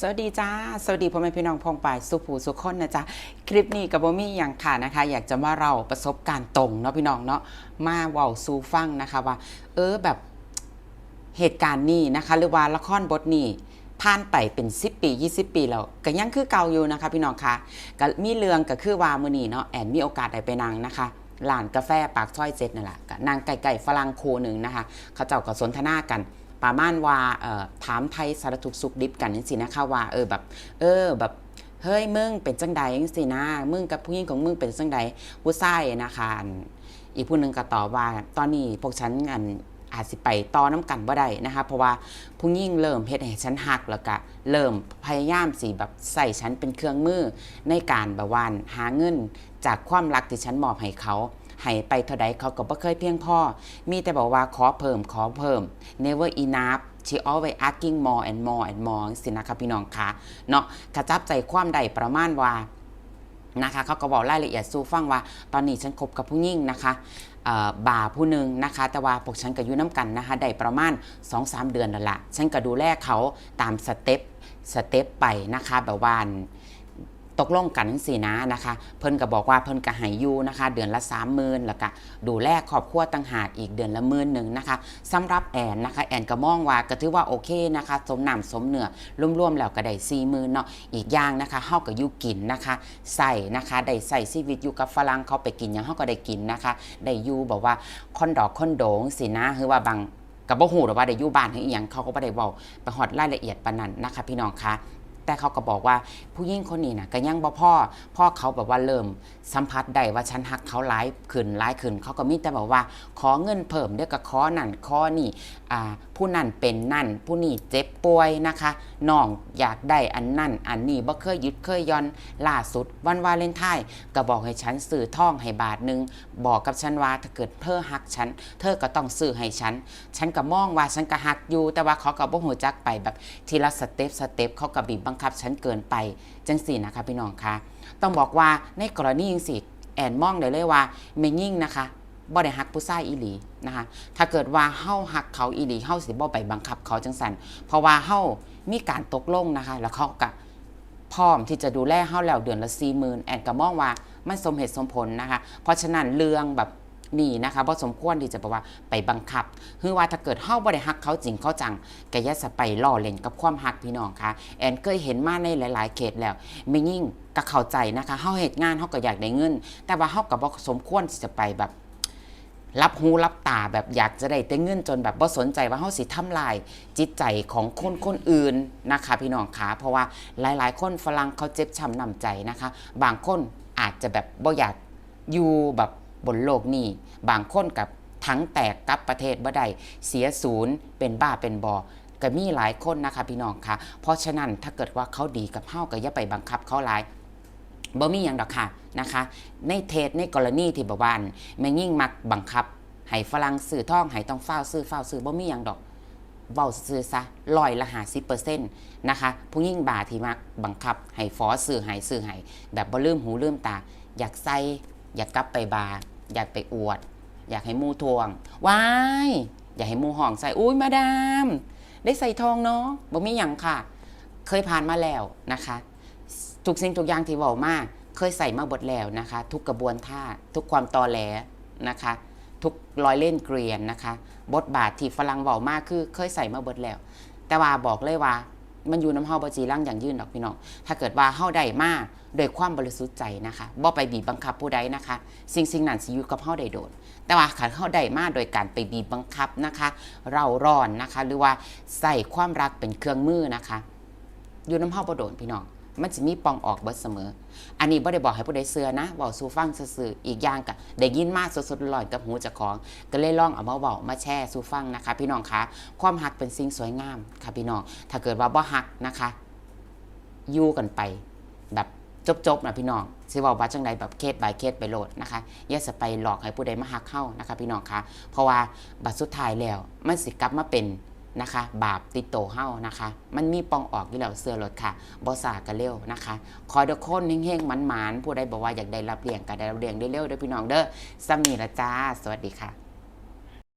สวัสดีจ้า สวัสดีพ่อแม่พี่น้องพองป่ายสุภูสุขคนนะจ๊ะ คลิปนี้กับโบมี่อย่างค่ะนะคะ อยากจะมาเราประสบการณ์ตรงเนาะพี่น้องเนาะมาเว้าสู่ฟังนะคะว่า เออแบบเหตุการณ์นี้นะคะ หรือว่าละครบทนี้ผ่านไปเป็น 10 ปี 20 ปีแล้วก็ยังคือเก่าอยู่นะคะ พี่น้องคะก็มีเรื่องก็คือว่ามือนีเนาะแอนมีโอกาสได้ไปนั่งนะคะร้านกาแฟปากซอยเจ็ดนั่นแหละก็นั่งไก่ๆฝรั่งโคหนึ่งนะคะ เขาเจ้าก็สนทนากัน ประมาณว่าเอ่อถามไทยสารทุกสุขดิบกันนี่สินะคะว่าเออแบบ เออแบบเฮ้ยมึงเป็นจังใดจังสินะมึงกับผู้หญิงของมึงเป็นจังใดผู้ชายนะคะอีกผู้หนึ่งก็ตอบว่า ตอนนี้พวกฉันอันอาจสิไปต่อน้ำกันบ่ได้นะคะเพราะว่าผู้หญิงเริ่มเฮ็ดให้ฉันหักแล้วก็เริ่มพยายามสิแบบใส่ฉันเป็นเครื่องมือในการแบบวานหาเงินจากความรักที่ฉันมอบให้เขา ให้ไปเท่าใดเขาก็บ่เคยเพียงพอมีแต่บอกว่าขอเพิ่มขอเพิ่ม never enough she always asking more and more and more สินะคะพี่น้องคะเนาะกระจับใจความใดประมาณว่านะคะเขาก็บอกรายละเอียดสู่ฟังว่า ตอนนี้ฉันคบกับผู้หญิงนะคะบ่าผู้หนึ่งนะคะ แต่ว่าพวกฉันก็อยู่น้ำกันนะคะได้ประมาณ 2-3 เดือนแล้วละฉันก็ดูแลเขาตามสเต็ปสเต็ปไปนะคะแบบว่าอัน ตกลงกันสี่นะนะคะ เพิ่นก็บอกว่าเพิ่นก็ให้อยู่นะคะ เดือนละ3 0,000แล้วก็ดูแลครอบครัวต่างหากอีกเดือนละหมื่นหนึ่งนะคะสำหรับแอนนะคะ แอนก็มองว่าก็ถือว่าโอเคนะคะ สมน้ำสมเนื้อรวมๆแล้วก็ได้4 0,000เนาะอีกอย่างนะคะเฮาก็อยู่กินนะคะใส่นะคะได้ใส่ชีวิตอยู่กับฝรั่งเขาไปกินหยังเฮาก็ได้กินนะคะ ได้อยู่แบบว่าคอนดอกคอนโดงสินะคือว่าบางกับบ่ฮู้หรอว่าได้อยู่บ้านหรืออีหยังเขาก็บ่ได้เว้าไปฮอดรายละเอียดปานนั้นนะคะ พี่น้องคะ แต่เขาก็บอกว่าผู้หญิงคนนี้นะก็ยังบ่พ่อพ่อเขาแบบว่าเริ่มสัมผัสได้ว่าฉันหักเขาร้ายขึ้นร้ายขึ้น เขาก็มีแต่บอกว่า ขอเงินเพิ่มเดี๋ยวก็ขอนั่นขอนี่อ่าผู้นั่นเป็นนั่น ผู้นี่เจ็บป่วยนะคะน้องอยากได้อันนั่น อันนี้บ่เคยยึดเคยย่อนล่าสุด วันวาเลนไทน์ก็บอกให้ฉันซื้อท่องให้บาทหนึงบอกกับฉันว่าถ้าเกิดเธอหักฉัน เธอก็ต้องซื้อให้ฉัน ฉันก็มองว่าฉันก็หักอยู่ แต่ว่าเขาก็บ่หูจักไปแบบทีละสเต็ปสเต็ปเขาก็บีบบังคับฉันเกินไปจังสี่นะคะพี่น้องคะต้องบอกว่าในกรณีจังสีแอนมองได้เลยว่าไม่ยิ่งนะคะบ่ได้หักผู้ชายอีหลีนะคะ ถ้าเกิดว่าเฮาหักเขาอีหลีเฮาสิบ่ไปบังคับเขาจังสันเพราะว่าเฮามีการตกลงนะคะ แล้วเขาก็พร้อมที่จะดูแลเฮาแล้วเดือนละ4 0,000แอนก็มองว่ามันสมเหตุสมผลนะคะ เพราะฉะนั้นเรื่องแบบ นี่นะคะบ่สมควรที่จะบอกว่าไปบังคับคือว่าถ้าเกิดเฮาบ่ได้ฮักเขาจริงเขาจังก็อย่าสะไปล่อเล่นกับความฮักพี่น้องค่ะ แอนเคยเห็นมาในหลาย ๆ เขตแล้วไม่ยิ่งก็เข้าใจนะคะเฮาเฮ็ดงานเฮาก็อยากได้เงิน แต่ว่าเฮาก็บ่สมควรที่จะไปแบบรับหูรับตาแบบอยากจะได้แต่เงินจนแบบบ่สนใจว่าเฮาสิทำลายจิตใจของคนคนอื่นนะคะ พี่น้องคะเพราะว่าหลาย ๆ คนฝรั่งเขาเจ็บช้ำน้ำใจนะคะ บางคนอาจจะแบบบ่อยากอยู่แบบ บนโลกนี้ บางคนกับทั้งแตกกับประเทศบ่ได้เสียศูนย์เป็นบ้าเป็นบอก็มีหลายคนนะคะพี่น้องคะเพราะฉะนั้นถ้าเกิดว่าเขาดีกับเฮาก็อย่าไปบังคับเขาหลายบ่มีอย่างดอกค่ะนะคะ ในเทศในกรณีที่บอกว่าอันแม่ยิ่งมักบังคับให้ฝรั่งซื้อท่องให้ต้องเฝ้าซื้อเฝ้าซื้อบ่มีอย่างดอกเว้าซื้อซะลอยละหาสิเปอร์เซ็นต์นะคะผู้ยิ่งบาที่มักบังคับให้ฟอซื้อให้ซื้อให้แบบบ่ลืมหูลืมตา อยากใส่อยากกลับไปบาร์ อยากไปอวด อยากให้มูทวงว้ายอยากให้มูห่องใส่อุ้ยมาดาม ได้ใส่ทองเนาะบ่มีอย่างค่ะ เคยผ่านมาแล้วนะคะทุกสิ่งทุกอย่างที่เว้ามาเคยใส่มาบทแล้วนะคะ ทุกกระบวนท่าทุกความตอแหลนะคะ ทุกรอยเล่นเกรียนนะคะ บทบาทที่ฝรั่งเว้ามากคือเคยใส่มาบทแล้ว แต่ว่าบอกเลยว่า มันอยู่น้ำเฮาบจีร่างอย่างยืนดอกพี่น้อง ถ้าเกิดว่าเฮาได้มาโดยความบริสุทธิ์ใจนะคะบ่ไปบีบบังคับผู้ใดนะคะ สิ่งสิ่งนั้นสิอยู่กับเฮาได้โดน แต่ว่าขันเฮาได้มาโดยการไปบีบบังคับนะคะ เราร้อนนะคะ หรือว่าใส่ความรักเป็นเครื่องมือนะคะ อยู่น้ำเฮาบ่โดนพี่น้อง มันจะมีปองออกเบิดเสมอ อันนี้บ่ได้บอกให้ผู้ใดเสือนะเว้าสู่ฟังซื่ออีกอย่างก็ได้ยินมากสดๆร้อนกับหูจ้าของ ก็เลยลองเอามาเว้ามาแชร์สู่ฟังนะคะ พี่น้องคะความหักเป็นสิ่งสวยงามค่ะพี่น้อง ถ้าเกิดว่าบ่หักนะคะยู่กันไป แบบจบๆนะพี่น้องสิว้าว่าจังใดแบบเคส by เคสไปโหลดนะคะอย่าสไปหลอกให้ผู้ใดมาหักเข้านะคะ พี่น้องคะเพราะว่าบัดสุดท้ายแล้วมันสิกลับมาเป็น นะคะ บาปติดโตเฮ้านะคะ มันมีปองออกอยู่แล้วเสื้อรถค่ะบอสากันเร็วนะคะคอยเดอคนเฮงๆมันๆผู้ใดบอกว่าอยากได้รับเลี้ยงก็ได้รับเลี้ยงได้เร็วด้อพี่น้องเด้อสามีละจ้า สวัสดีค่ะ